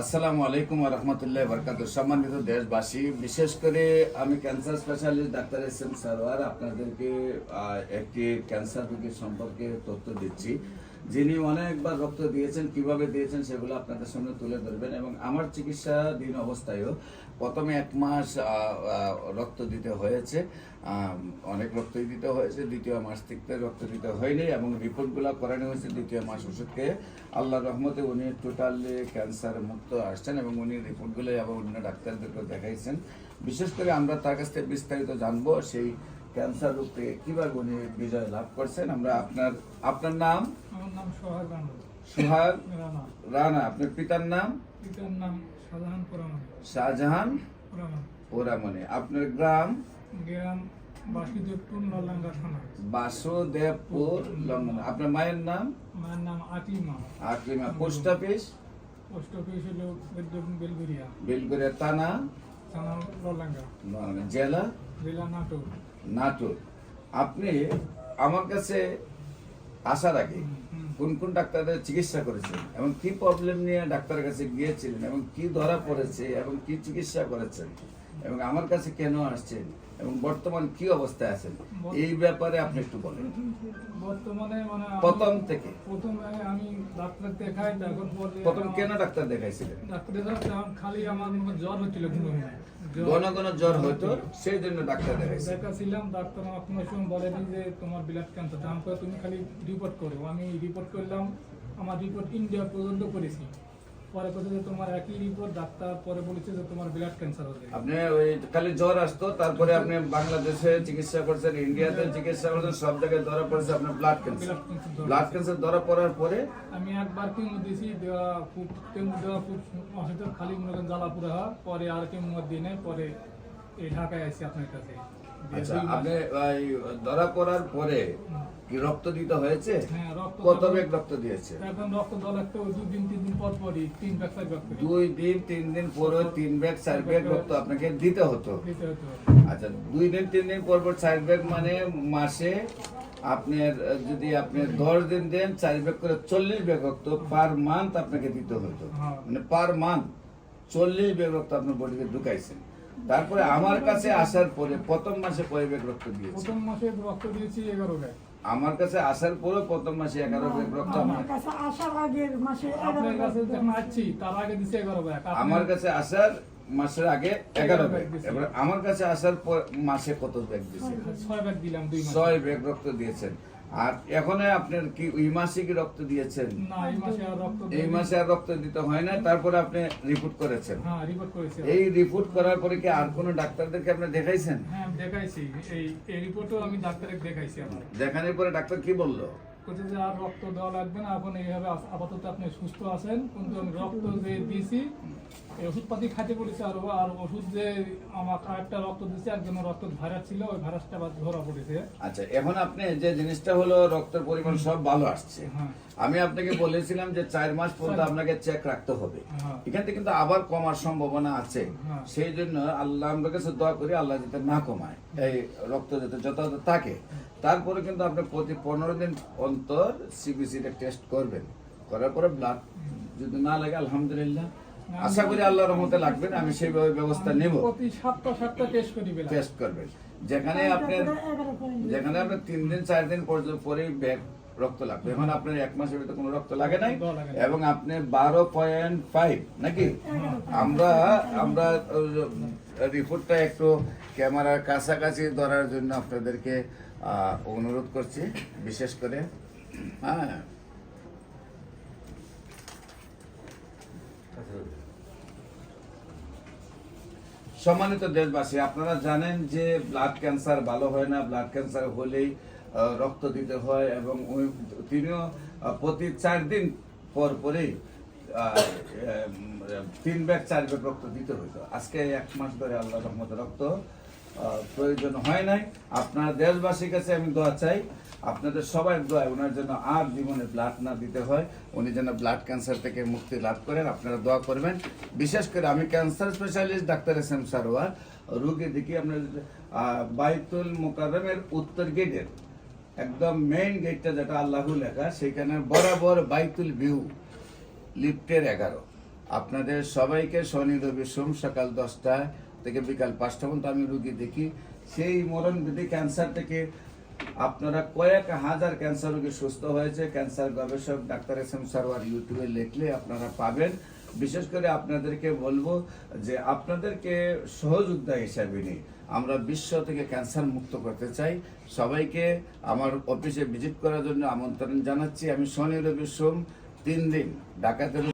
আসসালামু আলাইকুম রহমতুল্লাহ বরকাত সম্মানিত দেশবাসী, বিশেষ করে আমি cancer specialist doctor S M Sarwar আপনাদেরকে একটি ক্যান্সার রোগী সম্পর্কে তথ্য দিচ্ছি। যিনি অনেকবার রক্ত দিয়েছেন, কীভাবে দিয়েছেন সেগুলো আপনাদের সামনে তুলে ধরবেন এবং আমার চিকিৎসাধীন অবস্থায়ও প্রথমে এক মাস রক্ত দিতে হয়েছে। অনেক রক্তই দিতে হয়েছে। দ্বিতীয় মাস থেকে রক্ত দিতে হয়নি এবং রিপোর্টগুলো করানো হয়েছে। দ্বিতীয় মাস ওষুধ খেয়ে আল্লাহর রহমতে উনি টোটালি ক্যান্সার মুক্ত আসছেন এবং উনি রিপোর্টগুলো এবং অন্য ডাক্তারদেরকে দেখাইছেন। বিশেষ করে আমরা তার কাছ থেকে বিস্তারিত জানব সেই ক্যান্সার রোগ থেকে কীভাবে উনি বিজয় লাভ করছেন। আমরা আপনার আপনার নাম? আমার নাম সোহাগ রানা। সুহাগ রানা। রানা আপনার পিতার নাম? পিতার নাম শাহজাহান ওরামনি আপনার গ্রাম? গ্রাম বাসুদেবপুর নলাঙ্গা থানা। বাসুদেবপুর লঙ্ঘন আপনার মায়ের নাম? মায়ের নাম Atima Aklima post office? Post office হলো বেলদম বেলগুড়িয়া বেলগুড়িয়া থানা? থানা লঙ্ঘন, জেলা? জেলা নাটোর। নাটোর। আপনি আমার কাছে আসার আগে। কোন কোন ডাক্তারের চিকিৎসা করেছেন এবং কি প্রবলেম নিয়ে ডাক্তারের কাছে গিয়েছিলেন এবং কি ধরা পড়েছে এবং কি চিকিৎসা করেছেন? এবং আমার কাছে কেন আসছেন? এবং বর্তমান কি অবস্থায় আছেন? এই ব্যাপারে আপনি একটু বলেন। বর্তমানে মানে প্রথম থেকে। প্রথমে আমি ডাক্তার দেখাই এখন পরে প্রথম কেন ডাক্তার দেখাইছিলেন? ডাক্তার দেখাচ্ছিলাম খালি আমার মনে জ্বর হচ্ছিল ঘন ঘন। জ্বর হতো সেই জন্য ডাক্তার দেখাইছেন দেখাছিলাম ডাক্তার আমার কোনো সময় বলেনি যে তোমার ব্লাড ক্যান্সার দাম করে তুমি খালি রিপোর্ট করো আমি রিপোর্ট করলাম আমার রিপোর্ট ইন্ডিয়া পর্যন্ত করেছি। পরে কথা যে তোমার একই রিপোর্ট ডাক্তার পরে বলেছে যে তোমার ব্লাড ক্যান্সার হবে আপনি ওই খালি জ্বর আসতো তারপরে আপনি বাংলাদেশে চিকিৎসা করছেন ইন্ডিয়াতে চিকিৎসা করছেন সব জায়গায় ধরা পড়েছে আপনার ব্লাড ক্যান্সার ব্লাড ক্যান্সার ধরা পড়ার পরে আমি একবার কেমো দিয়েছি দেওয়া খুব কেমো দেওয়া খুব অসুবিধা খালি মনে করেন জ্বালা পুরা পরে আর কেমো দিয়ে নেয় পরে এই ঢাকায় আসি আপনার কাছে। আচ্ছা আপনি ধরা পড়ার পরে কি রক্ত দিতে হয়েছে? হ্যাঁ, রক্ত কত দেওয়া- ব্যাগ রক্ত দিয়েছে? এখন রক্ত দল একটা দুই দিন তিন দিন পর পরই তিন ব্যাগ চার ব্যাগ দুই দিন তিন দিন পরে তিন ব্যাগ চার ব্যাগ রক্ত আপনাকে দিতে হতো। আচ্ছা দুই দিন তিন দিন পর পর চার ব্যাগ মানে মাসে আপনার যদি আপনি দশ দিন দেন চার ব্যাগ করে চল্লিশ ব্যাগ রক্ত পার মান্থ আপনাকে দিতে হতো। হ্যাঁ। মানে পার মান্থ চল্লিশ ব্যাগ রক্ত আপনার বডিতে ঢুকাইছেন। তারপরে আমার কাছে আসার পরে প্রথম মাসে কয় ব্যাগ রক্ত দিয়েছে? প্রথম মাসে রক্ত দিয়েছি এগারো ব্যাগ। আমার কাছে আসার পরে প্রথম মাসে এগারো ব্যাগ রক্ত আমার কাছে আসার আগের মাসে আপনার কাছে আসছি তার আগে দিছে এগারো ব্যাগ। আমার কাছে আসার মাসের আগে এগারো ব্যাগ। দিয়েছে। এবার আমার কাছে আসার পর মাসে কত ব্যাগ দিয়েছে ছয় ব্যাগ দিলাম ছয় ব্যাগ রক্ত দিয়েছেন। আর এখন আপনার কি ওই মাসে কি রক্ত দিয়েছেন? এই মাসে আর রক্ত এই মাসে আর রক্ত দিতে হয় না তারপরে আপনি রিপোর্ট করেছেন। হ্যাঁ এই রিপোর্ট করার পরে কি আর কোনো ডাক্তারদেরকে আপনি দেখাইছেন? হ্যাঁ দেখাইছি। এই রিপোর্টও আমি ডাক্তারকে দেখাইছি দেখানোর পরে ডাক্তার কি বলল? বলছে যে আর রক্ত দেওয়া লাগবে না এখন এইভাবে আপাতত আপনি সুস্থ আছেন কিন্তু আমি রক্ত যে দিয়েছি ওষুধপাতি খাইতে বলেছে আর আর ওষুধ যে আমার আরেকটা রক্ত দিয়েছে একজনের রক্ত ভাইরাস ছিল ওই ভাইরাসটা আবার ধরা পড়েছে। আচ্ছা এখন আপনি যে জিনিসটা হলো রক্তের পরিমাণ সব ভালো আসছে। হ্যাঁ। আমি আপনাকে বলেছিলাম যে চার মাস পর্যন্ত আপনাকে চেক রাখতে হবে। হ্যাঁ। এখান থেকে কিন্তু আবার কমার সম্ভাবনা আছে। হ্যাঁ। সেই জন্য আল্লাহ আমরা কাছে দোয়া করি আল্লাহ যাতে না কমায় এই রক্ত যাতে যথাযথ থাকে। তারপরে কিন্তু আপনি প্রতি পনেরো দিন অন্তর সিবিসিটা টেস্ট করবেন। করার পরে ব্লাড যদি না লাগে আলহামদুলিল্লাহ। আশা করি আল্লাহ রহমতে লাগবে না, আমি সেইভাবে ব্যবস্থা নেব। প্রতি সাতটা সাতটা টেস্ট করি টেস্ট করবেন। যেখানে আপনার যেখানে আপনার তিন দিন চার দিন পর্যন্ত পরেই ব্যাগ রক্ত লাগবে। এখন আপনার এক মাসের ভিতরে কোনো রক্ত লাগে নাই। এবং আপনি বারো পয়েন্ট ফাইভ নাকি? আমরা আমরা রিপোর্টটা একটু ক্যামেরার কাছাকাছি ধরার জন্য আপনাদেরকে অনুরোধ করছি বিশেষ করে হ্যাঁ। সম্মানিত দেশবাসী, আপনারা জানেন যে ব্লাড ক্যান্সার ভালো হয় না ব্লাড ক্যান্সার হলেই রক্ত দিতে হয় এবং তিনিও প্রতি চার দিন পর পরেই তিন ব্যাগ চার ব্যাগ রক্ত দিতে হইতো। আজকে এক মাস ধরে আল্লাহ রহমত রক্ত প্রয়োজন হয় নাই। আপনার দেশবাসীর কাছে আমি দোয়া চাই। আপনাদের সবাই দোয়া ওনার জন্য আর জীবনে ব্লাড না দিতে হয়। উনি যেন ব্লাড ক্যান্সার থেকে মুক্তি লাভ করেন, আপনারা দোয়া করবেন। বিশেষ করে আমি cancer specialist doctor S M Sarwar. রুগী দেখি আপনার বাইতুল মোকাররমের উত্তর গেটের একদম মেইন গেটটা যেটা আল্লাহু লেখা, সেখানে বরাবর বাইতুল ভিউ, লিফটের এগারো। আপনাদের সবাইকে শনি রবি সোম সকাল দশটা থেকে বিকাল পাঁচটা পর্যন্ত আমি রুগী দেখি। সেই মরণ বিধি ক্যান্সার থেকে আপনারা কয়েক হাজার ক্যান্সার রোগী সুস্থ হয়েছে। ক্যান্সার গবেষক, ডাক্তার এস এম সারওয়ার ইউটিউবে লিখলে আপনারা পাবেন। বিশেষ করে আপনাদেরকে বলব যে আপনাদেরকে সহযোদ্ধা হিসাবে নিই। আমরা বিশ্ব থেকে ক্যান্সার মুক্ত করতে চাই। সবাইকে আমার অফিসে ভিজিট করার জন্য আমন্ত্রণ জানাচ্ছি। আমি শনি রবি সোম তিন দিন ঢাকাতে